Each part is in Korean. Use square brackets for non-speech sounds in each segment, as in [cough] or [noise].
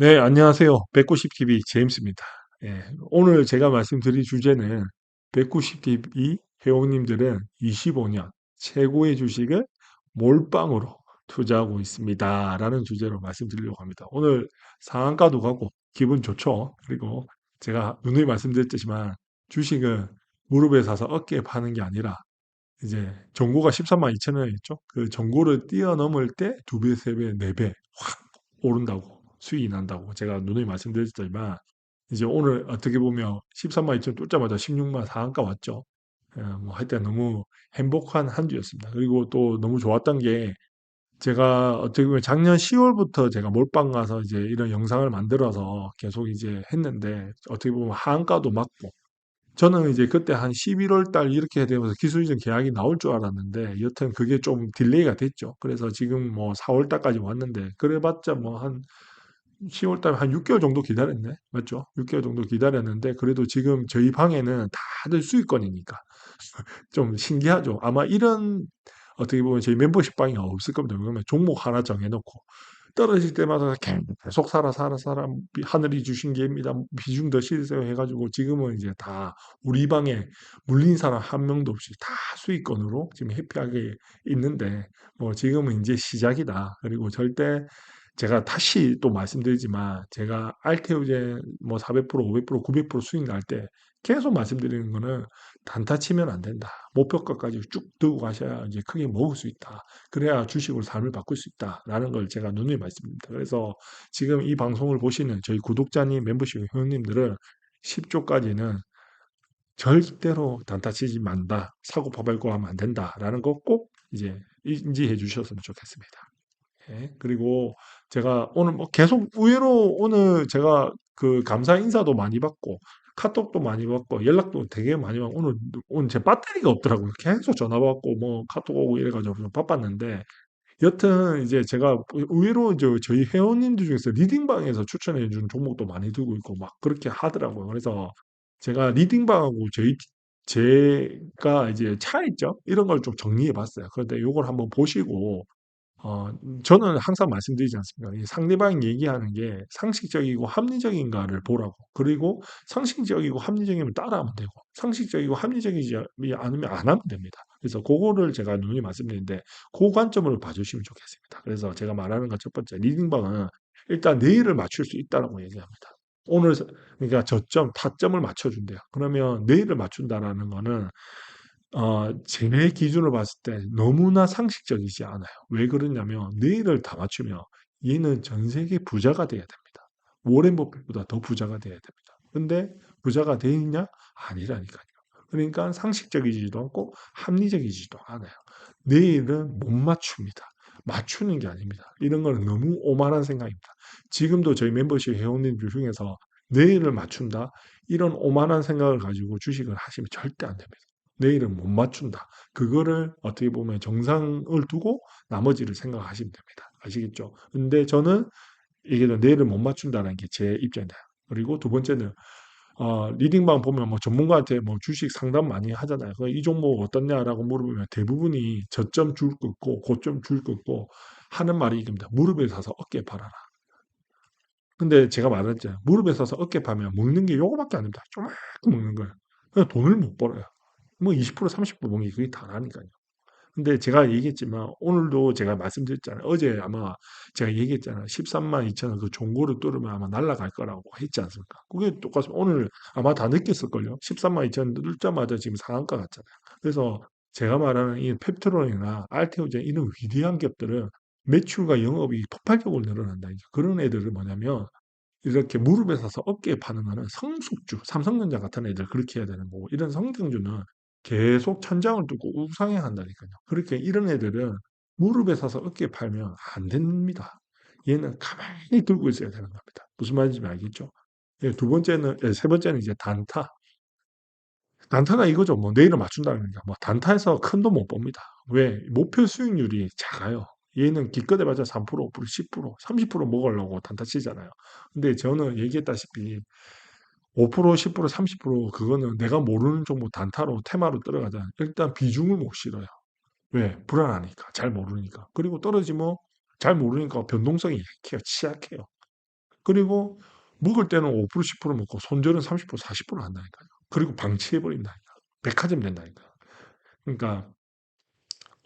네, 안녕하세요. 190TV 제임스입니다. 예, 오늘 제가 말씀드릴 주제는 190TV 회원님들은 25년 최고의 주식을 몰빵으로 투자하고 있습니다. 라는 주제로 말씀드리려고 합니다. 오늘 상한가도 가고 기분 좋죠. 그리고 제가 누누이 말씀드렸지만 주식은 무릎에 사서 어깨에 파는 게 아니라 이제 정고가 13만 2천 원이었죠. 그 정고를 뛰어넘을 때 두 배, 세 배, 네 배 확 오른다고 수익이 난다고 제가 누누이 말씀드렸지만 이제 오늘 어떻게 보면 13만 2천 뚫자마자 16만 상한가 왔죠. 어, 뭐 하여튼 너무 행복한 한 주였습니다. 그리고 또 너무 좋았던 게 제가 어떻게 보면 작년 10월부터 제가 몰빵 가서 이제 이런 영상을 만들어서 계속 이제 했는데 어떻게 보면 하한가도 맞고 저는 이제 그때 한 11월 달 이렇게 되면서 기술 이전 계약이 나올 줄 알았는데 여튼 그게 좀 딜레이가 됐죠. 그래서 지금 뭐 4월 달까지 왔는데 그래봤자 뭐 한 10월 달에 한 6개월 정도 기다렸네. 맞죠? 6개월 정도 기다렸는데 그래도 지금 저희 방에는 다들 수익권이니까 [laughs] 좀 신기하죠. 아마 이런 어떻게 보면 저희 멤버십 방이 없을 겁니다. 그러면 종목 하나 정해놓고 떨어질 때마다 계속 살아 살아 살아 하늘이 주신 게입니다. 비중 더 실으세요 해가지고 지금은 이제 다 우리 방에 물린 사람 한 명도 없이 다 수익권으로 지금 해피하게 있는데 뭐 지금은 이제 시작이다. 그리고 절대 제가 다시 또 말씀드리지만 제가 알테오젠 뭐 400%, 500%, 900% 수익 날 때 계속 말씀드리는 거는 단타 치면 안 된다. 목표가까지 쭉 들고 가셔야 이제 크게 먹을 수 있다. 그래야 주식으로 삶을 바꿀 수 있다라는 걸 제가 누누이 말씀드립니다. 그래서 지금 이 방송을 보시는 저희 구독자님, 멤버십 회원님들은 10조까지는 절대로 단타 치지 만다. 사고 파발고 하면 안 된다라는 거 꼭 이제 인지해 주셨으면 좋겠습니다. 예, 그리고 제가 오늘 뭐 계속 의외로 오늘 제가 그 감사 인사도 많이 받고 카톡도 많이 받고 연락도 되게 많이 받고 오늘 오늘 제 배터리가 없더라고요. 계속 전화 받고 뭐 카톡 오고 이래가지고 좀 바빴는데 여튼 이제 제가 의외로 이제 저희 회원님들 중에서 리딩방에서 추천해 준 종목도 많이 들고 있고 막 그렇게 하더라고요. 그래서 제가 리딩방하고 저희 제가 이제 차이점 이런 걸 좀 정리해 봤어요. 그런데 요걸 한번 보시고 어, 저는 항상 말씀드리지 않습니까? 이 상대방이 얘기하는 게 상식적이고 합리적인가를 보라고. 그리고 상식적이고 합리적이면 따라하면 되고, 상식적이고 합리적이지 않으면 안 하면 됩니다. 그래서 그거를 제가 눈이 말씀드리는데, 그 관점을 봐주시면 좋겠습니다. 그래서 제가 말하는 것 첫 번째, 리딩방은 일단 내일을 맞출 수 있다라고 얘기합니다. 오늘, 그러니까 저점, 타점을 맞춰준대요. 그러면 내일을 맞춘다라는 거는 어, 제 기준으로 봤을 때 너무나 상식적이지 않아요. 왜 그러냐면 내일을 다 맞추면 얘는 전 세계 부자가 돼야 됩니다. 워렌 버핏보다 더 부자가 돼야 됩니다. 근데 부자가 돼 있냐? 아니라니까요. 그러니까 상식적이지도 않고 합리적이지도 않아요. 내일은 못 맞춥니다. 맞추는 게 아닙니다. 이런 거는 너무 오만한 생각입니다. 지금도 저희 멤버십 회원님들 중에서 내일을 맞춘다? 이런 오만한 생각을 가지고 주식을 하시면 절대 안 됩니다. 내일은 못 맞춘다. 그거를 어떻게 보면 정상을 두고 나머지를 생각하시면 됩니다. 아시겠죠? 근데 저는 이게 내일은 못 맞춘다는 게 제 입장이다. 그리고 두 번째는 어, 리딩방 보면 뭐 전문가한테 뭐 주식 상담 많이 하잖아요. 이 종목 어떻냐라고 물어보면 대부분이 저점 줄 긋고 고점 줄 긋고 하는 말이 이겁니다. 무릎에 사서 어깨 팔아라. 근데 제가 말했죠. 무릎에 사서 어깨 파면 먹는 게 요거밖에 안 됩니다. 조금만 먹는 거예요. 돈을 못 벌어요. 뭐 20% 30% 먹는 게 그게 다라니까요. 근데 제가 얘기했지만 오늘도 제가 말씀드렸잖아요. 어제 아마 제가 얘기했잖아요. 13만 2천 원그 종고를 뚫으면 아마 날아갈 거라고 했지 않습니까? 그게 똑같습니다. 오늘 아마 다 느꼈을걸요. 13만 2천 원 뚫자마자 지금 상한가 같잖아요. 그래서 제가 말하는 이 펩트론이나 알테오젠 이런 위대한 기업들은 매출과 영업이 폭발적으로 늘어난다. 그런 애들은 뭐냐면 이렇게 무릎에 서서 어깨에 파는 거는 성숙주, 삼성전자 같은 애들 그렇게 해야 되는 거고 이런 성장주는 계속 천장을 뚫고 우상향 한다니까요. 그렇게 이런 애들은 무릎에 서서 어깨에 팔면 안 됩니다. 얘는 가만히 들고 있어야 되는 겁니다. 무슨 말인지 알겠죠? 예, 두 번째는, 예, 세 번째는 이제 단타. 단타가 이거죠. 뭐 내일은 맞춘다는 거니까. 뭐 단타에서 큰 돈못 법니다. 왜? 목표 수익률이 작아요. 얘는 기껏 해봤자 3%, 5%, 10%, 30% 먹으려고 단타 치잖아요. 근데 저는 얘기했다시피 5%, 10%, 30% 그거는 내가 모르는 종목 단타로 테마로 떨어가자. 일단 비중을 못 실어요. 왜? 불안하니까. 잘 모르니까. 그리고 떨어지면 잘 모르니까 변동성이 약해요. 취약해요. 그리고 먹을 때는 5% 10% 먹고 손절은 30% 40% 한다니까요. 그리고 방치해 버린다니까. 백화점 된다니까. 그러니까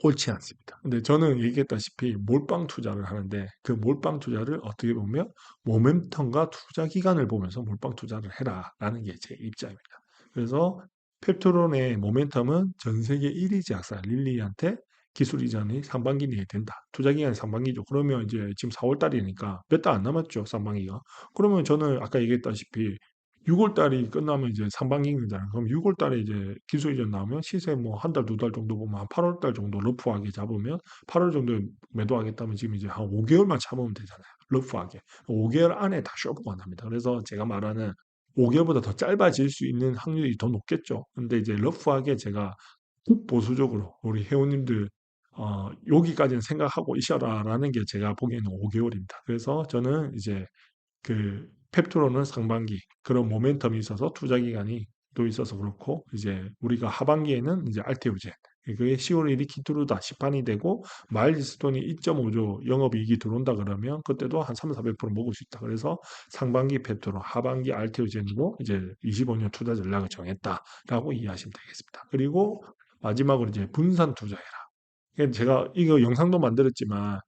옳지 않습니다. 근데 저는 얘기했다시피 몰빵 투자를 하는데 그 몰빵 투자를 어떻게 보면 모멘텀과 투자 기간을 보면서 몰빵 투자를 해라라는 게 제 입장입니다. 그래서 펩토론의 모멘텀은 전 세계 1위 제약사 릴리한테 기술 이전이 상반기 내에 된다. 투자 기간이 상반기죠. 그러면 이제 지금 4월 달이니까 몇 달 안 남았죠. 상반기가. 그러면 저는 아까 얘기했다시피 6월 달이 끝나면 이제 상반기잖아요. 그럼 6월 달에 이제 기술 이전 나오면 시세 뭐 한 달, 두 달 정도 보면 한 8월 달 정도 러프하게 잡으면 8월 정도에 매도하겠다면 지금 이제 한 5개월만 참으면 되잖아요. 러프하게. 5개월 안에 다 쇼프가 납니다. 그래서 제가 말하는 5개월보다 더 짧아질 수 있는 확률이 더 높겠죠. 근데 이제 러프하게 제가 보수적으로 우리 회원님들 어, 여기까지는 생각하고 있어라라는 게 제가 보기에는 5개월입니다. 그래서 저는 이제 그 펩토로는 상반기 그런 모멘텀이 있어서 투자 기간이 또 있어서 그렇고 이제 우리가 하반기에는 이제 알테오젠 그게 10월 1일 키트루다 시판이 되고 마일스톤이 2.5조 영업이익이 들어온다 그러면 그때도 한 3, 400% 먹을 수 있다. 그래서 상반기 펩토로 하반기 알테오젠으로 이제 25년 투자 전략을 정했다라고 이해하시면 되겠습니다. 그리고 마지막으로 이제 분산 투자해라. 제가 이거 영상도 만들었지만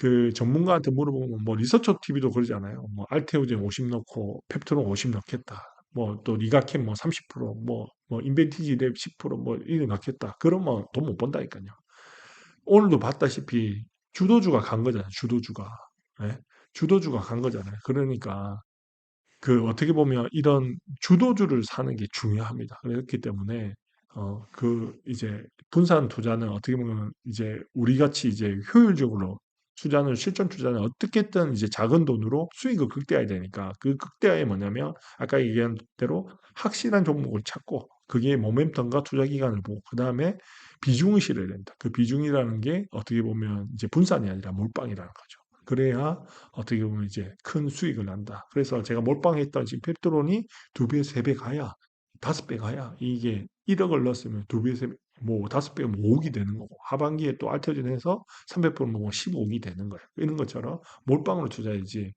그 전문가한테 물어보면 뭐 리서처 TV도 그러잖아요. 뭐 알테오젠 50 넣고 펩토론 50 넣겠다. 뭐 또 리가캠 뭐 30%뭐 뭐 인벤티지 랩 10%뭐 이거 넣겠다. 그러면 돈 못 번다니까요. 오늘도 봤다시피 주도주가 간 거잖아요. 주도주가. 네? 주도주가 간 거잖아요. 그러니까 그 어떻게 보면 이런 주도주를 사는 게 중요합니다. 그렇기 때문에 어 그 이제 분산 투자는 어떻게 보면 이제 우리 같이 이제 효율적으로 투자는 실전 투자는 어떻게든 이제 작은 돈으로 수익을 극대화해야 되니까 그 극대화에 뭐냐면 아까 얘기한 대로 확실한 종목을 찾고 그게 모멘텀과 투자 기간을 보고 그 다음에 비중을 실어야 된다. 그 비중이라는 게 어떻게 보면 이제 분산이 아니라 몰빵이라는 거죠. 그래야 어떻게 보면 이제 큰 수익을 난다. 그래서 제가 몰빵했던 지금 펩트론이 두 배, 세 배 가야 다섯 배 가야 이게 1억을 넣었으면 두 배, 세 배, 뭐 다섯 배가 뭐 5억이 되는 거고 하반기에 또 알터진 해서 300%면 뭐 15억이 되는 거예요. 이런 것처럼 몰빵으로 투자해야지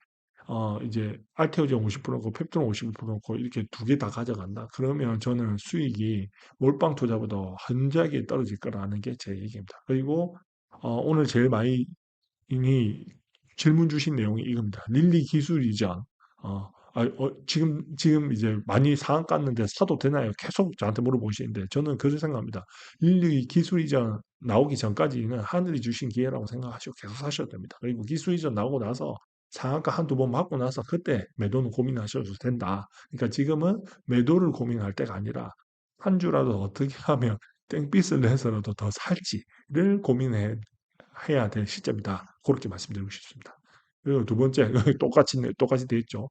어 이제 알테오젠 50%고 펩톤 50%고 이렇게 두 개 다 가져간다. 그러면 저는 수익이 몰빵 투자보다 현저하게 떨어질 거라는 게 제 얘기입니다. 그리고 어 오늘 제일 많이 이미 질문 주신 내용이 이겁니다. 릴리 기술 이전 어 아, 어, 지금, 지금 이제 많이 상한 깠는데 사도 되나요? 계속 저한테 물어보시는데 저는 그렇게 생각합니다. 인류 기술 이전 나오기 전까지는 하늘이 주신 기회라고 생각하시고 계속 사셔도 됩니다. 그리고 기술 이전 나오고 나서 상한가 한두 번 맞고 나서 그때 매도는 고민하셔도 된다. 그러니까 지금은 매도를 고민할 때가 아니라 한 주라도 어떻게 하면 땡빛을 내서라도 더 살지를 고민해 해야 될 시점이다. 그렇게 말씀드리고 싶습니다. 그리고 두 번째 [laughs] 똑같이 똑같이 돼 있죠.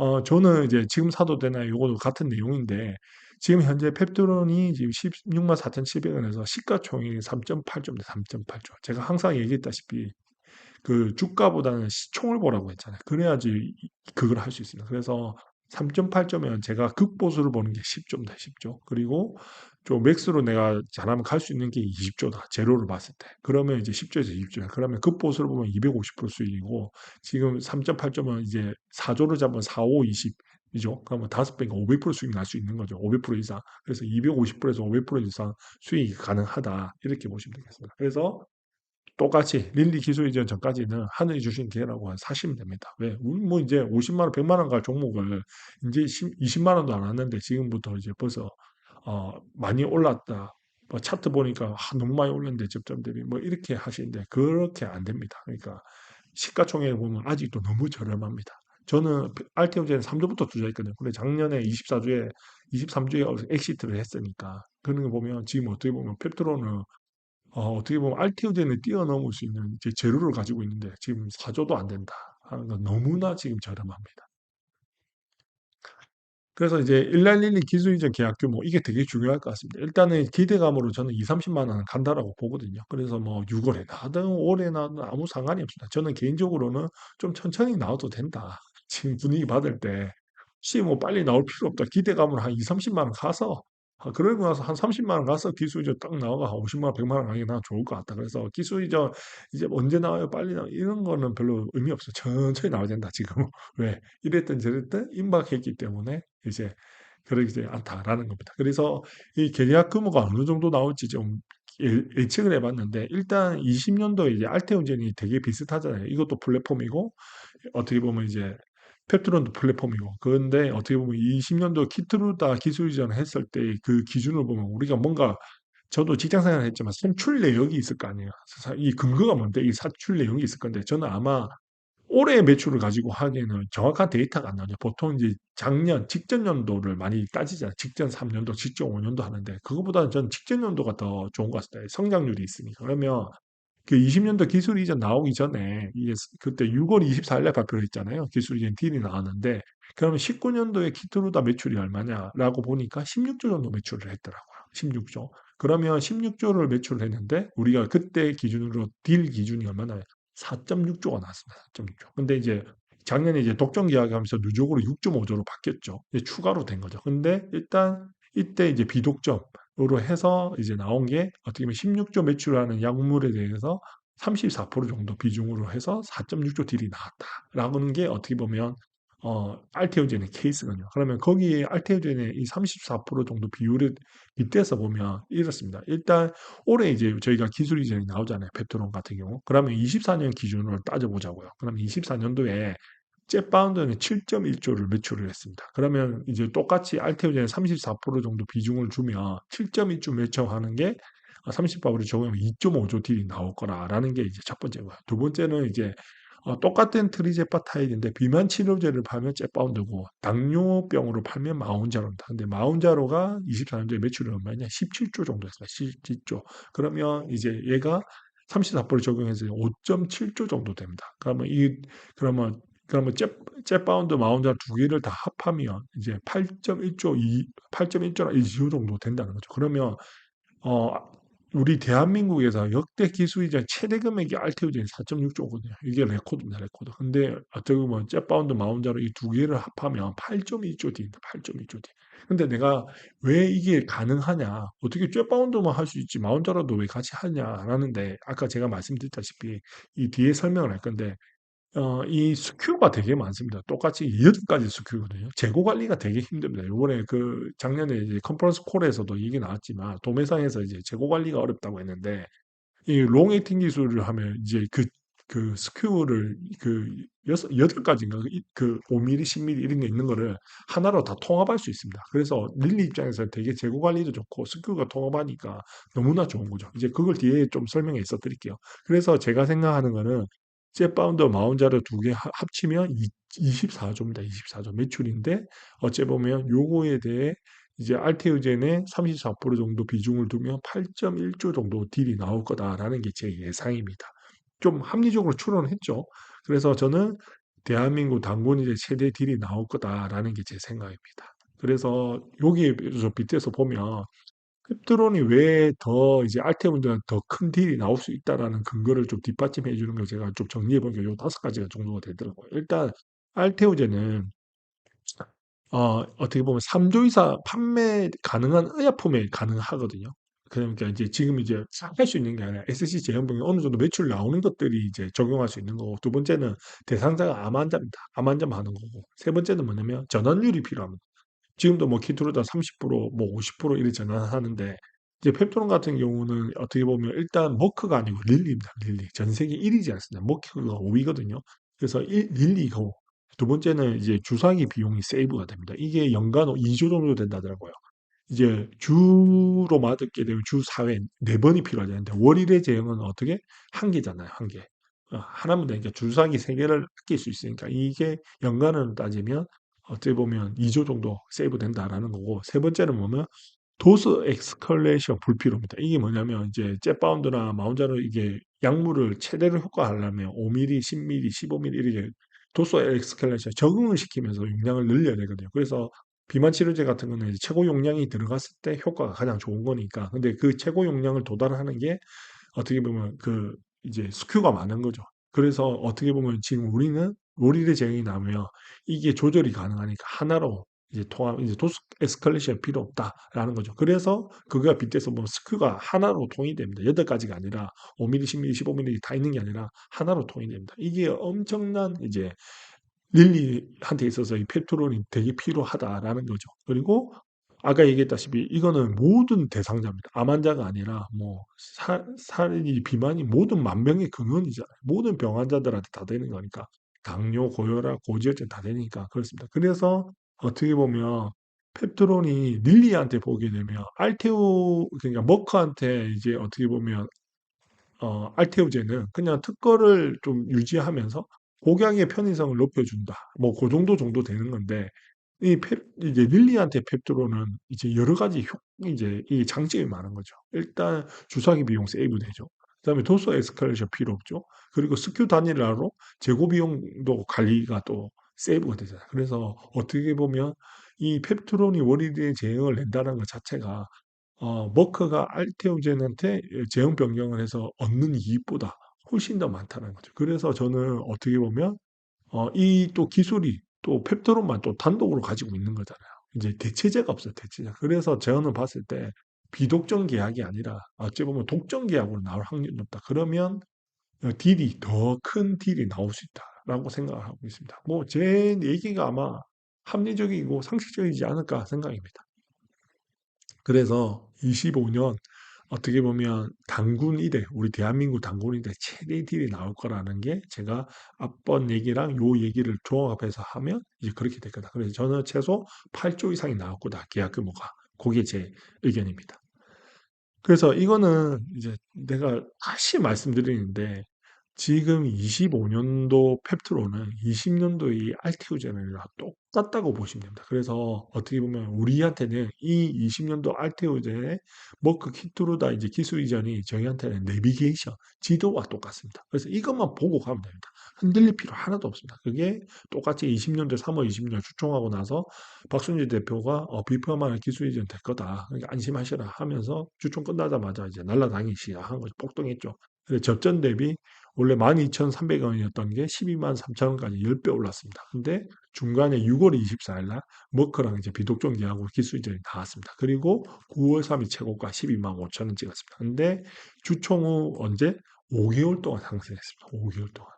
어, 저는 이제 지금 사도 되나요? 이거도 같은 내용인데, 지금 현재 펩토론이 지금 16만 4,700원에서 시가총액이 3.8조, 3.8조. 제가 항상 얘기했다시피, 그 주가보다는 시총을 보라고 했잖아요. 그래야지 그걸 할 수 있습니다. 그래서 3.8조면 제가 극보수를 보는 게 10조입니다. 10조. 그리고 좀 맥스로 내가 잘하면 갈 수 있는 게 20조다. 제로를 봤을 때. 그러면 이제 10조에서 20조야. 그러면 극보수를 보면 250% 수익이고 지금 3.8조면 이제 4조를 잡으면 4, 5, 20. 이죠. 그러면 5배가 500% 수익 날 수 있는 거죠. 500% 이상. 그래서 250%에서 500% 이상 수익이 가능하다. 이렇게 보시면 되겠습니다. 그래서 똑같이 릴리 기술 이전 전까지는 하늘이 주신 기회라고 사시면 됩니다. 왜? 뭐 이제 50만 원, 100만 원 갈 종목을 이제 20만 원도 안 왔는데 지금부터 이제 벌써 어, 많이 올랐다. 뭐 차트 보니까 아, 너무 많이 올랐는데 접점 대비 뭐 이렇게 하시는데 그렇게 안 됩니다. 그러니까 시가총액 보면 아직도 너무 저렴합니다. 저는 알테오젠 3조부터 투자했거든요. 근데 작년에 24주에 23주에 엑시트를 했으니까 그런 거 보면 지금 어떻게 보면 펩트로는 어, 어떻게 보면 알테오젠을 뛰어넘을 수 있는 이제 재료를 가지고 있는데 지금 4조도 안 된다 하는 건 너무나 지금 저렴합니다. 그래서 이제 일랄릴리 기술 이전 계약 규모 이게 되게 중요할 것 같습니다. 일단은 기대감으로 저는 2, 30만 원은 간다라고 보거든요. 그래서 뭐 6월에 나든 5월에 나든 아무 상관이 없습니다. 저는 개인적으로는 좀 천천히 나와도 된다. 지금 분위기 받을 때 혹시 뭐 빨리 나올 필요 없다. 기대감으로 한 2, 30만 원 가서 아, 그러고 나서 한 30만 원 가서 기술이전 딱 나와가 한 50만 원, 100만 원 가는 게난 좋을 것 같다. 그래서 기술이전 이제 언제 나와요? 빨리 나와. 이런 거는 별로 의미 없어. 천천히 나와야 된다, 지금. [laughs] 왜? 이랬든 저랬든 임박했기 때문에 이제 그러지 않다라는 겁니다. 그래서 이 계약 규모가 어느 정도 나올지 좀 예, 예측을 해봤는데 일단 20년도 이제 알테온젠이 되게 비슷하잖아요. 이것도 플랫폼이고 어떻게 보면 이제 펩트론도 플랫폼이고 그런데 어떻게 보면 20년도 키트루다 기술 이전을 했을 때 그 기준을 보면 우리가 뭔가 저도 직장 생활을 했지만 산출 내역이 있을 거 아니에요. 이 근거가 뭔데 이 산출 내용이 있을 건데 저는 아마 올해 매출을 가지고 하기에는 정확한 데이터가 안 나오죠. 보통 이제 작년, 직전 연도를 많이 따지잖아요. 직전 3년도, 직전 5년도 하는데 그거보다는 전 직전 연도가 더 좋은 것 같습니다. 성장률이 있으니까. 그러면 그 20년도 기술 이전 나오기 전에 이게 그때 6월 24일 날 발표를 했잖아요. 기술 이전 딜이 나왔는데 그러면 19년도에 키트루다 매출이 얼마냐라고 보니까 16조 정도 매출을 했더라고요. 16조. 그러면 16조를 매출을 했는데 우리가 그때 기준으로 딜 기준이 얼마나 4.6조가 나왔습니다. 4.6조. 근데 이제 작년에 이제 독점 계약하면서 누적으로 6.5조로 바뀌었죠. 추가로 된 거죠. 근데 일단 이때 이제 비독점 으로 해서 이제 나온 게 어떻게 보면 16조 매출하는 약물에 대해서 34% 정도 비중으로 해서 4.6조 딜이 나왔다라는 게 어떻게 보면 어, 알테오젠의 케이스거든요. 그러면 거기에 알테오젠의 이 34% 정도 비율을 빗대서 보면 이렇습니다. 일단 올해 이제 저희가 기술 이전이 나오잖아요. 페트론 같은 경우. 그러면 24년 기준으로 따져보자고요. 그러면 24년도에 jet바운드는 7.1조를 매출을 했습니다. 그러면 이제 똑같이 알테오젠 34% 정도 비중을 주면 7.1조 매출하는 게 30%를 적으면 2.5조 딜이 나올 거라라는 게 이제 첫 번째고요. 두 번째는 이제 어, 똑같은 트리제파타이드인데 비만 치료제를 팔면 잽바운드고 당뇨병으로 팔면 마운자로입니다. 근데 마운자로가 24년도에 매출이 얼마냐? 17조 정도 했어요. 17조. 그러면 이제 얘가 34%를 적용해서 5.7조 정도 됩니다. 그러면 이 그러면 그러면 잽, 잽바운드 마운자 두 개를 다 합하면 이제 8.1조 2 8.1조나 2조 정도 된다는 거죠. 그러면 어 우리 대한민국에서 역대 기술이자 최대 금액이 알테오젠 4.6조거든요. 이게 레코드입니다, 레코드. 근데 어떻게 보면 jet바운드 마운자로 이 두 개를 합하면 8.2조 D입니다. 8.2조 D. 근데 내가 왜 이게 가능하냐? 어떻게 jet바운드만 할 수 있지 마운자로도 왜 같이 하냐 라는데 아까 제가 말씀드렸다시피 이 뒤에 설명을 할 건데 어, 이 스큐가 되게 많습니다. 똑같이 8가지 스큐거든요. 재고 관리가 되게 힘듭니다. 요번에 그 작년에 이제 컨퍼런스 콜에서도 얘기 나왔지만 도매상에서 이제 재고 관리가 어렵다고 했는데 이 롱에이팅 기술을 하면 이제 그, 그 스큐를 그 여섯, 여덟 가지인가 그 5mm, 10mm 이런 게 있는 거를 하나로 다 통합할 수 있습니다. 그래서 릴리 입장에서 되게 재고 관리도 좋고 스큐가 통합하니까 너무나 좋은 거죠. 이제 그걸 뒤에 좀 설명해 있어 드릴게요. 그래서 제가 생각하는 거는 셋바운더 마운자르 두 개 합치면 24조입니다. 24조 매출인데 어째 보면 요거에 대해 이제 알테오젠의 34% 정도 비중을 두면 8.1조 정도 딜이 나올 거다라는 게 제 예상입니다. 좀 합리적으로 추론했죠. 그래서 저는 대한민국 당군이제 최대 딜이 나올 거다라는 게 제 생각입니다. 그래서 여기에 빗대서 보면 캡트론이 왜 더 이제 알테문보다 더큰 딜이 나올 수 있다라는 근거를 좀 뒷받침해 주는 걸 제가 좀 정리해 보니까 요 다섯 가지가 정도가 되더라고요. 일단 알테오제는 어, 어떻게 보면 3조 이상 판매 가능한 의약품에 가능하거든요. 그러니까 이제 지금 이제 할 수 있는 게 아니라 SC 제형병에 어느 정도 매출 나오는 것들이 이제 적용할 수 있는 거고 두 번째는 대상자가 암 환자입니다. 암 환자만 하는 거고 세 번째는 뭐냐면 전환율이 필요합니다. 지금도 뭐 키트로다 30%, 뭐 50% 이렇게 전환하는데 이제 펩토론 같은 경우는 어떻게 보면 일단 머크가 아니고 릴리입니다. 릴리. 전 세계 1위지 않습니다. 머크가 5위거든요. 그래서 1, 릴리고 두 번째는 이제 주사기 비용이 세이브가 됩니다. 이게 연간 2조 정도 된다더라고요. 이제 주로 맞게 되면 주 4회 4번이 필요하잖아요. 월일의 제형은 어떻게? 한 개잖아요. 한 개. 어, 하나면 되니까 주사기 3개를 아낄 수 있으니까 이게 연간으로 따지면 어찌 보면 2조 정도 세이브 된다라는 거고 세 번째는 뭐냐면 도스 엑스컬레이션 불필요합니다. 이게 뭐냐면 이제 jet바운드나 마운자로 이게 약물을 최대로 효과하려면 5mm, 10mm, 15mm 이렇게 도스 엑스컬레이션 적응을 시키면서 용량을 늘려야 되거든요. 그래서 비만 치료제 같은 거는 최고 용량이 들어갔을 때 효과가 가장 좋은 거니까. 근데 그 최고 용량을 도달하는 게 어떻게 보면 그 이제 스큐가 많은 거죠. 그래서 어떻게 보면 지금 우리는 로릴의 제형이 나오면 이게 조절이 가능하니까 하나로 이제 통합, 이제 도스 에스컬레이션 필요 없다라는 거죠. 그래서 그거가 빗대서 뭐 스크가 하나로 통이 됩니다. 여덟 가지가 아니라 5mm, 10mm, 15mm 다 있는 게 아니라 하나로 통이 됩니다. 이게 엄청난 이제 릴리한테 있어서 이 페트롤이 되게 필요하다라는 거죠. 그리고 아까 얘기했다시피 이거는 모든 대상자입니다. 암 환자가 아니라 뭐 살, 살이 비만이 모든 만병의 근원이잖아요. 모든 병 환자들한테 다 되는 거니까 당뇨, 고혈압, 고지혈증 다 되니까 그렇습니다. 그래서 어떻게 보면 펩트론이 릴리한테 보게 되면 알테오 그러니까 머크한테 이제 어떻게 보면 어, 알테오제는 그냥 특허를 좀 유지하면서 복약의 편의성을 높여준다. 뭐 그 정도 정도 되는 건데 이 펩, 이제 릴리한테 펩트로는 이제 여러 가지 효, 이제 이 장점이 많은 거죠. 일단 주사기 비용 세이브 되죠. 그 다음에 도서 에스컬레이션 필요 없죠. 그리고 스큐 단일화로 재고 비용도 관리가 또 세이브가 되잖아요. 그래서 어떻게 보면 이 펩트론이 원리대의 제형을 낸다는 것 자체가 어, 머크가 알테오젠한테 제형 변경을 해서 얻는 이익보다 훨씬 더 많다는 거죠. 그래서 저는 어떻게 보면 어, 이 또 기술이 또 펩토론만 또 단독으로 가지고 있는 거잖아요. 이제 대체제가 없어요, 대체제. 그래서 저는 봤을 때 비독점 계약이 아니라 어찌 보면 독점 계약으로 나올 확률이 높다. 그러면 어, 딜이 더 큰 딜이 나올 수 있다라고 생각을 하고 있습니다. 뭐 제 얘기가 아마 합리적이고 상식적이지 않을까 생각입니다. 그래서 25년 어떻게 보면 당군 이대, 우리 대한민국 당군 이대 최대 딜이 나올 거라는 게 제가 앞번 얘기랑 요 얘기를 종합해서 하면 이제 그렇게 될 거다. 그래서 저는 최소 8조 이상이 나올 거다. 계약 규모가. 그게 제 의견입니다. 그래서 이거는 이제 내가 다시 말씀드리는데 지금 25년도 펩트로는 20년도 이 알테오젠이랑 똑같다고 보시면 됩니다. 그래서 어떻게 보면 우리한테는 이 20년도 알테오젠의 머크 키트로다 이제 기술 이전이 저희한테는 내비게이션, 지도와 똑같습니다. 그래서 이것만 보고 가면 됩니다. 흔들릴 필요 하나도 없습니다. 그게 똑같이 20년도 3월 20년 추총하고 나서 박순재 대표가 어, 비프만한 기술 이전 될 거다. 그러니까 안심하시라 하면서 주총 끝나자마자 이제 날라다니기 시작한 거죠. 폭동했죠. 접전 대비 원래 12,300원이었던 게 12만 3천원까지 10배 올랐습니다. 근데 중간에 6월 24일 날 머크랑 이제 비독점 계약으로 기술이전이 나왔습니다. 그리고 9월 3일 최고가 12만 5천원 찍었습니다. 근데 주총 후 언제? 5개월 동안 상승했습니다. 5개월 동안.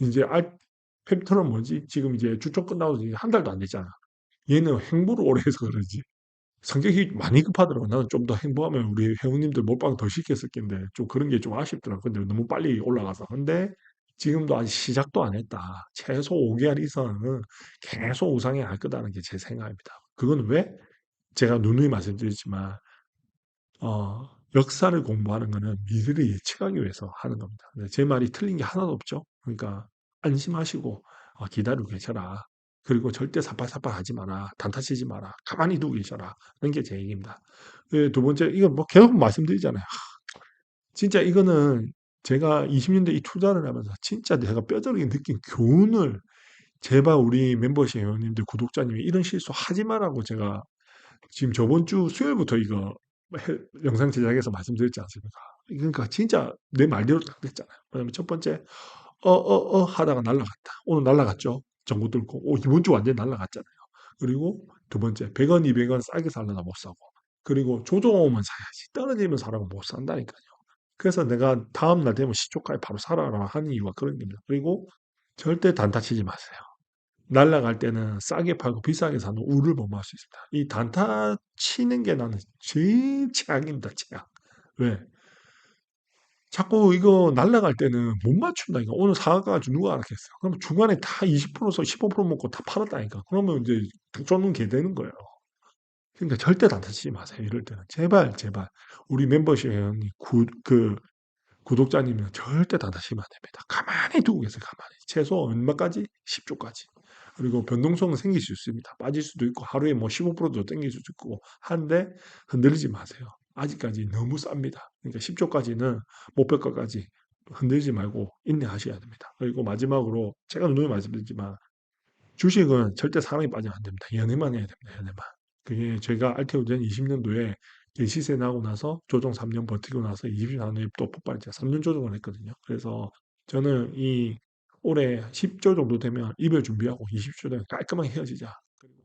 이제 알, 펩터는 뭐지? 지금 이제 주총 끝나고 한 달도 안 됐잖아. 얘는 행보를 오래 해서 그런지 성격이 많이 급하더라고. 나는 좀 더 행보하면 우리 회원님들 몰빵 더 시켰을 텐데 좀 그런 게 좀 아쉽더라고. 근데 너무 빨리 올라가서. 근데 지금도 아직 시작도 안 했다. 최소 5개월 이상은 계속 우상해야 할 거다는 게 제 생각입니다. 그건 왜? 제가 누누이 말씀드렸지만 어, 역사를 공부하는 거는 미래를 예측하기 위해서 하는 겁니다. 제 말이 틀린 게 하나도 없죠. 그러니까 안심하시고 어, 기다리고 계셔라. 그리고 절대 사팔사팔 하지 마라. 단타치지 마라. 가만히 두고 계셔라. 그런 게제 얘기입니다. 그두 번째, 이건 뭐 계속 말씀드리잖아요. 진짜 이거는 제가 20년대 이 투자를 하면서 진짜 내가 뼈저리게 느낀 교훈을 제발 우리 멤버십 회원님들, 구독자님이 이런 실수 하지 말라고 제가 지금 저번 주 수요일부터 이거 영상 제작해서 말씀드렸지 않습니까? 그러니까 진짜 내 말대로 딱 됐잖아요. 왜냐면 첫 번째, 어, 어, 어 하다가 날라갔다. 오늘 날라갔죠. 전구 뚫고 오 이번 주 완전히 날라갔잖아요. 그리고 두 번째 100원, 200원 싸게 살려다 못 사고 그리고 조정 오면 사야지 떨어지면 사라고 못 산다니까요. 그래서 내가 다음 날 되면 시초가에 바로 사라라 하는 이유가 그런 겁니다. 그리고 절대 단타 치지 마세요. 날라갈 때는 싸게 팔고 비싸게 사는 우를 범할 수 있습니다. 이 단타 치는 게 나는 제일 최악입니다. 최악. 왜? 자꾸 이거 날라갈 때는 못 맞춘다니까. 오늘 사가지고 누가 알았겠어요. 그럼 중간에 다 20%서 15% 먹고 다 팔았다니까. 그러면 이제 쫓는 게 되는 거예요. 그러니까 절대 단타치지 마세요. 이럴 때는. 제발, 제발. 우리 멤버십 회원님, 구, 그, 구독자님은 절대 단타치면 안 됩니다. 가만히 두고 계세요. 가만히. 최소 얼마까지? 10조까지. 그리고 변동성은 생길 수 있습니다. 빠질 수도 있고, 하루에 뭐 15%도 땡길 수도 있고, 한데 흔들리지 마세요. 아직까지 너무 쌉니다. 그러니까 10조까지는 목표가까지 흔들지 말고 인내하셔야 됩니다. 그리고 마지막으로 제가 누누이 말씀드리지만 주식은 절대 사람이 빠지면 안 됩니다. 연애만 해야 됩니다. 연애만. 그게 제가 알테오젠 20년도에 시세 나고 나서 조정 3년 버티고 나서 24년에 또 폭발했죠. 3년 조정을 했거든요. 그래서 저는 이 올해 10조 정도 되면 이별 준비하고 20조 되면 깔끔하게 헤어지자.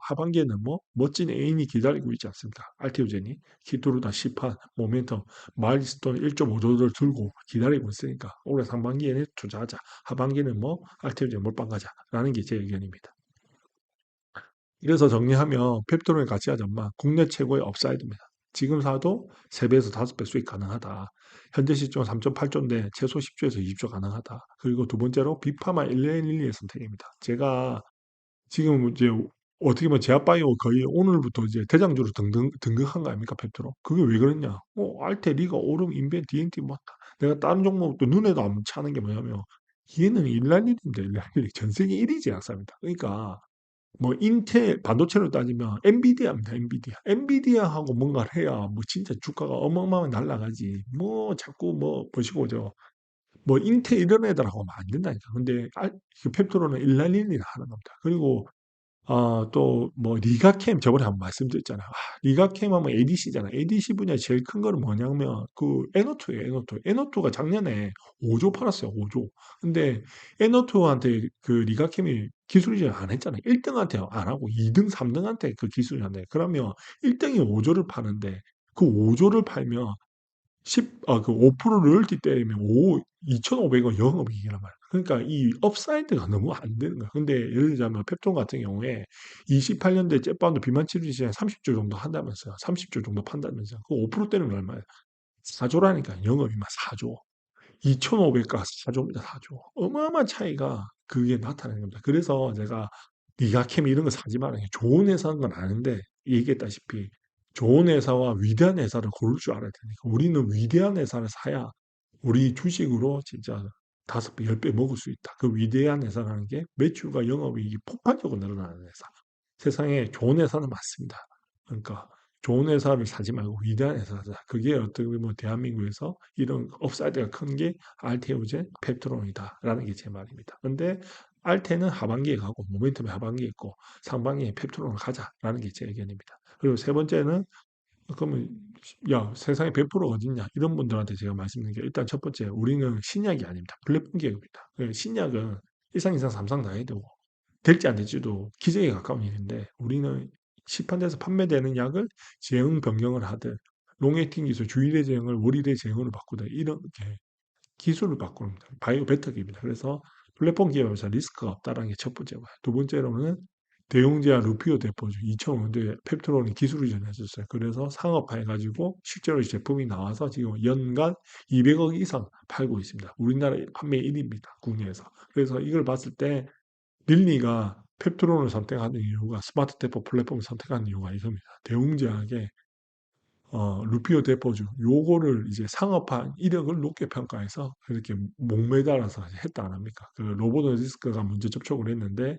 하반기에는 뭐 멋진 애인이 기다리고 있지 않습니까? 알테오젠이 키토르다 시판 모멘텀 마일스톤 1.5조를 들고 기다리고 있으니까 올해 상반기에는 투자하자. 하반기는 뭐 알테오젠 몰빵 가자라는 게 제 의견입니다. 그래서 정리하면 펩토론의 가치가 정말 국내 최고의 업사이드입니다. 지금 사도 3배에서 5배 수익 가능하다. 현재 시점 3.8조인데 최소 10조에서 20조 가능하다. 그리고 두 번째로 비파마 1112의 선택입니다. 제가 지금 이제 어떻게 보면 제아바이오 거의 오늘부터 이제 대장주로 등등, 등극한 거 아닙니까, 펩토로? 그게 왜 그랬냐? 어, 알테, 리가, 오름, 인벤, 디엔티, 뭐, 내가 다른 종목도 눈에도 안 차는 게 뭐냐면, 얘는 일랄일입니다, 일랄일. 전 세계 1위 제약사입니다. 그러니까, 뭐 인텔 반도체로 따지면 엔비디아입니다. 엔비디아. 엔비디아하고 뭔가를 해야 뭐 진짜 주가가 어마어마하게 날아가지. 뭐 자꾸 뭐 보시고 저 뭐 인텔 이런 애들하고 하면 안 된다니까. 근데 알, 그 펩토로는 일랄일이나 하는 겁니다. 그리고 아, 또, 뭐, 리가캠, 저번에 한번 말씀드렸잖아요. 아, 리가캠 하면 ADC잖아. ADC 분야 제일 큰 거는 뭐냐면, 그, 에노투예요, 에노투. 에노투가 작년에 5조 팔았어요, 5조. 근데, 에노투한테 그 리가캠이 기술 이전 안 했잖아요. 1등한테 안 하고 2등, 3등한테 그 기술이 안 돼. 그러면 1등이 5조를 파는데, 그 5조를 팔면 10, 아, 그5% 로열티 때리면 5, 2,500원 영업이익이란 말이야. 그러니까 이 업사이드가 너무 안 되는 거야. 근데 예를 들자면 펩톤 같은 경우에 28년도에 jet바운드 비만 치료 시장 30조 정도 한다면서요. 30조 정도 판다면서요. 그5% 때리면 얼마야? 4조라니까 영업이만 4조. 2,500가 4조입니다. 4조. 어마어마한 차이가 그게 나타나는 겁니다. 그래서 제가 니가캠 이런 거 사지 마라. 좋은 회사인 건 아는데 얘기했다시피 좋은 회사와 위대한 회사를 고를 줄 알아야 되니까 우리는 위대한 회사를 사야 우리 주식으로 진짜 다섯 배, 열 배 먹을 수 있다. 그 위대한 회사라는 게 매출과 영업이익이 폭발적으로 늘어나는 회사. 세상에 좋은 회사는 많습니다. 그러니까 좋은 회사를 사지 말고 위대한 회사를 사. 그게 어떻게 보면 대한민국에서 이런 업사이드가 큰 게 알테오젠, 펩트론이다라는 게 제 말입니다. 근데 알테는 하반기에 가고 모멘텀이 하반기에 있고 상반기에 펩트론을 가자라는 게 제 의견입니다. 그리고 세 번째는 그러면 야 세상에 100% 어딨냐 이런 분들한테 제가 말씀드린 게 일단 첫 번째 우리는 신약이 아닙니다. 플랫폼 기업입니다. 그 신약은 일상 이상 삼상 다 해도 될지 안 될지도 기적에 가까운 일인데 우리는 시판돼서 판매되는 약을 제형 변경을 하든 롱액팅 기술 주일의 제형을 월일의 제형으로 바꾸든 이렇게 기술을 바꾸는. 바이오 베터 기업입니다. 그래서 플랫폼 기업에서 리스크가 없다는 게 첫 번째고요. 두 번째로는 대용제와 루피오 대포주 2005년도에 펩트론이 기술 이전했었어요. 그래서 상업화해가지고 실제로 제품이 나와서 지금 연간 200억 이상 팔고 있습니다. 우리나라 판매 1위입니다. 국내에서. 그래서 이걸 봤을 때 릴리가 펩트론을 선택하는 이유가 스마트 대포 플랫폼을 선택하는 이유가 이겁니다. 대웅제약의 어, 루피오 대포주 요거를 이제 상업화 이력을 높게 평가해서 그렇게 목매달아서 했다 안 합니까? 그 로보노디스크가 먼저 접촉을 했는데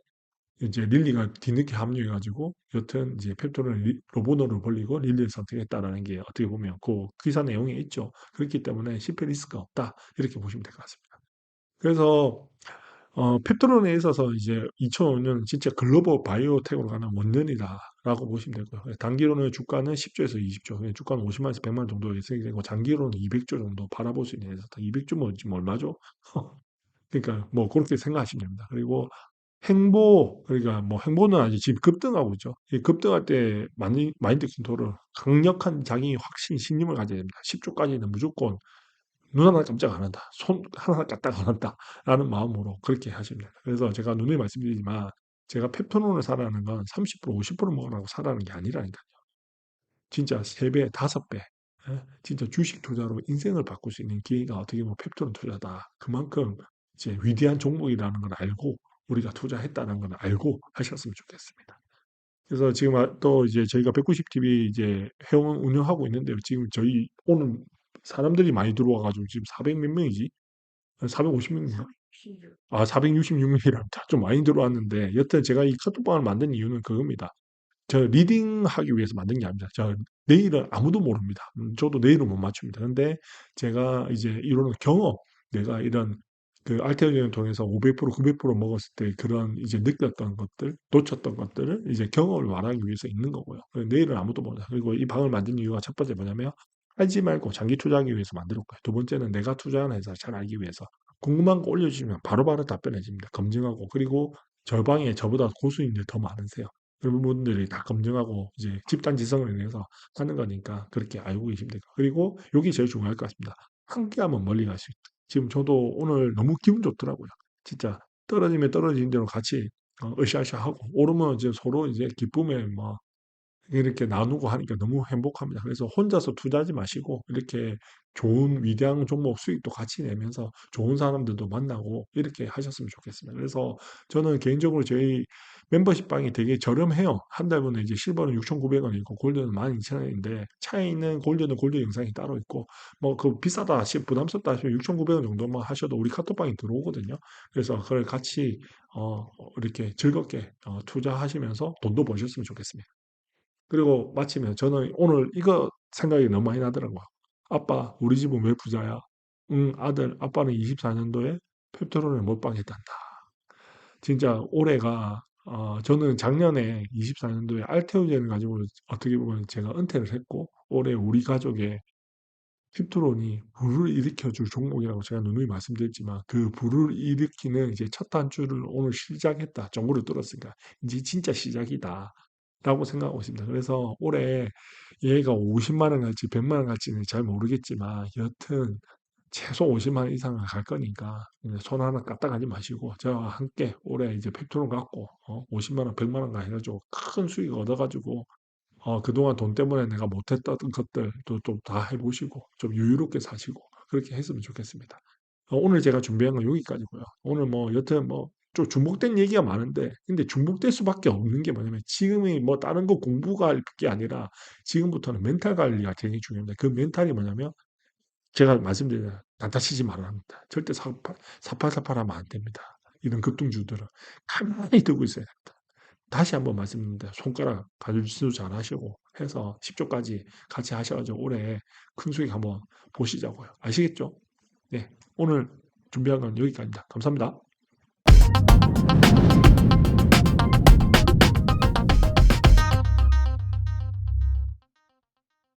이제 릴리가 뒤늦게 합류해가지고 여튼 이제 펩토를 로보노를 벌리고 릴리를 선택했다라는 게 어떻게 보면 그 기사 내용에 있죠. 그렇기 때문에 실패 리스크가 없다 이렇게 보시면 될 것 같습니다. 그래서 어, 펩토론에 있어서 이제 2005년 진짜 글로벌 바이오텍으로 가는 원년이다라고 보시면 되고요. 단기로는 주가는 10조에서 20조, 주가는 50만에서 100만 정도 예상이 되고 장기로는 200조 정도 바라볼 수 있는 회사. 200조면 지금 얼마죠? [laughs] 그러니까 뭐 그렇게 생각하시면 됩니다. 그리고 행보 그러니까 뭐 행보는 아직 지금 급등하고 있죠. 이 급등할 때 마인드 컨트롤을 강력한 자기 확신, 신념을 가져야 됩니다. 10조까지는 무조건 눈 하나 깜짝 안 한다. 손 하나 까딱 안 한다. 라는 마음으로 그렇게 하시면 됩니다. 그래서 제가 누누이 말씀드리지만 제가 펩토론을 사라는 건 30%, 50% 먹으라고 사라는 게 아니라니까요. 진짜 3배, 5배. 예? 진짜 주식 투자로 인생을 바꿀 수 있는 기회가 어떻게 보면 펩토론 투자다. 그만큼 이제 위대한 종목이라는 걸 알고 우리가 투자했다는 걸 알고 하셨으면 좋겠습니다. 그래서 지금 아, 또 이제 저희가 190TV 이제 회원 운영하고 있는데요. 지금 저희 오늘 사람들이 많이 들어와 가지고 지금 400 몇 명이지? 450명인가? 아, 466명이랍니다. 좀 많이 들어왔는데 여튼 제가 이 카톡방을 만든 이유는 그겁니다. 저 리딩하기 위해서 만든 게 아닙니다. 저 내일은 아무도 모릅니다. 음, 저도 내일은 못 맞춥니다. 근데 제가 이제 이런 경험, 내가 이런 그 알테오젠을 통해서 500% 900% 먹었을 때 그런 이제 느꼈던 것들, 놓쳤던 것들을 이제 경험을 말하기 위해서 있는 거고요. 내일은 아무도 몰라. 그리고 이 방을 만든 이유가 첫 번째 뭐냐면 알지 말고 장기 투자하기 위해서 만들 거예요. 두 번째는 내가 투자하는 회사를 잘 알기 위해서 궁금한 거 올려주시면 바로바로 답변해 줍니다. 검증하고 그리고 저 방에 저보다 고수님들 더 많으세요. 그런 분들이 다 검증하고 이제 집단 지성을 인해서 하는 거니까 그렇게 알고 돼요. 그리고 여기 제일 중요할 것 같습니다. 함께하면 멀리 갈 수 있다. 지금 저도 오늘 너무 기분 좋더라고요. 진짜 떨어지면 떨어진 대로 같이 어, 으쌰으쌰 하고 오르면 이제 서로 이제 기쁨에 뭐 이렇게 나누고 하니까 너무 행복합니다. 그래서 혼자서 투자하지 마시고 이렇게 좋은 위대한 종목 수익도 같이 내면서 좋은 사람들도 만나고 이렇게 하셨으면 좋겠습니다. 그래서 저는 개인적으로 저희 멤버십 방이 되게 저렴해요. 한 달 분에 이제 실버는 6,900원이고 골드는 12,000원인데 차이는 골드는 골드 영상이 따로 있고 뭐 그 비싸다 시 부담스럽다 하시면 6,900원 정도만 하셔도 우리 카톡방이 들어오거든요. 그래서 그걸 같이 어 이렇게 즐겁게 어 투자하시면서 돈도 버셨으면 좋겠습니다. 그리고 마치면 저는 오늘 이거 생각이 너무 많이 나더라고요. 아빠, 우리 집은 왜 부자야? 응, 아들, 아빠는 24년도에 펩토론을 몰빵했단다. 진짜 올해가 어, 저는 작년에 24년도에 알테오젠을 가지고 어떻게 보면 제가 은퇴를 했고 올해 우리 가족의 펩토론이 불을 일으켜 줄 종목이라고 제가 누누이 말씀드렸지만 그 불을 일으키는 이제 첫 단추를 오늘 시작했다. 정보를 들었으니까 이제 진짜 시작이다. 라고 생각하고 있습니다. 그래서 올해 얘가 50만 원 갈지 100만 원 갈지는 잘 모르겠지만 여튼 최소 50만 원 이상은 갈 거니까 손 하나 까딱하지 마시고 저와 함께 올해 이제 팩토론 갖고 어, 50만 원, 100만 원가 해가지고 큰 수익 얻어가지고 어, 그동안 돈 때문에 내가 못했던 것들도 좀 다 해보시고 좀 여유롭게 사시고 그렇게 했으면 좋겠습니다. 어, 오늘 제가 준비한 건 여기까지고요. 오늘 뭐 여튼 뭐 좀 중복된 얘기가 많은데 근데 중복될 수밖에 없는 게 뭐냐면 지금이 뭐 다른 거 공부가 할게 아니라 지금부터는 멘탈 관리가 굉장히 중요합니다. 그 멘탈이 뭐냐면 제가 말씀드린 난타치지 말아야 합니다. 절대 사팔, 사팔사팔하면 안 됩니다. 이런 급등주들은 가만히 두고 있어야 됩니다. 다시 한번 말씀드립니다. 손가락 가주지도 잘 하시고 해서 10조까지 같이 하셔가지고 올해 큰 수익 한번 보시자고요. 아시겠죠? 네. 오늘 준비한 건 여기까지입니다. 감사합니다.